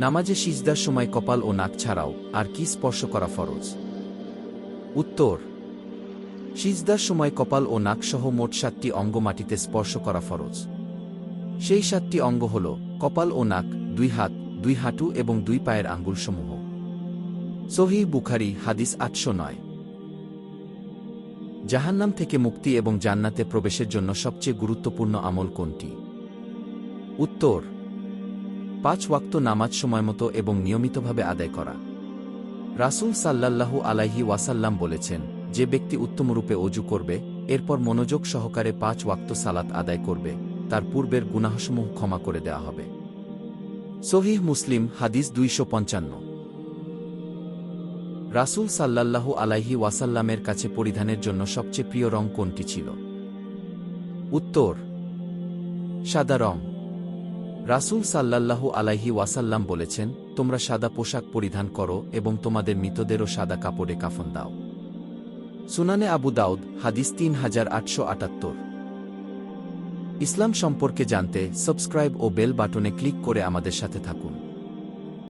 নামাজে সিজদার সময় কপাল ও নাক ছাড়াও আর কি স্পর্শ করা ফরজ? উত্তর, সিজদার সময় কপাল ও নাকসহ মোট সাতটি অঙ্গ মাটিতে স্পর্শ করা ফরজ। সেই সাতটি অঙ্গ হল কপাল ও নাক, দুই হাত, দুই হাঁটু এবং দুই পায়ের আঙ্গুলসমূহ। সহি বুখারি, হাদিস আটশো নয়। জাহান্নাম থেকে মুক্তি এবং জান্নাতে প্রবেশের জন্য সবচেয়ে গুরুত্বপূর্ণ আমল কোনটি? উত্তর পাঁচ ওয়াক্ত নামাজ সময়মতো এবং নিয়মিতভাবে আদায় করা। রাসূল সাল্লাল্লাহু আলাইহি ওয়াসাল্লাম বলেছেন, যে ব্যক্তি উত্তমরূপে অজু করবে, এরপর মনোযোগ সহকারে পাঁচ ওয়াক্ত সালাত আদায় করবে, তার পূর্বের গুনাহসমূহ ক্ষমা করে দেওয়া হবে। সহিহ মুসলিম, হাদিস দুইশো পঞ্চান্ন। রাসূল সাল্লাল্লাহু আলাইহি ওয়াসাল্লামের কাছে পরিধানের জন্য সবচেয়ে প্রিয় রং কোনটি ছিল? উত্তর, সাদা রং। রাসূল সাল্লাল্লাহু আলাইহি ওয়াসাল্লাম বলেছেন, তোমরা সাদা পোশাক পরিধান করো এবং তোমাদের মৃতদেরও সাদা কাপড়ে কাফন দাও। সুনানে আবু দাউদ, হাদিস তিন হাজার আটশো আটাত্তর। ইসলাম সম্পর্কে জানতে সাবস্ক্রাইব ও বেল বাটনে ক্লিক করে আমাদের সাথে থাকুন।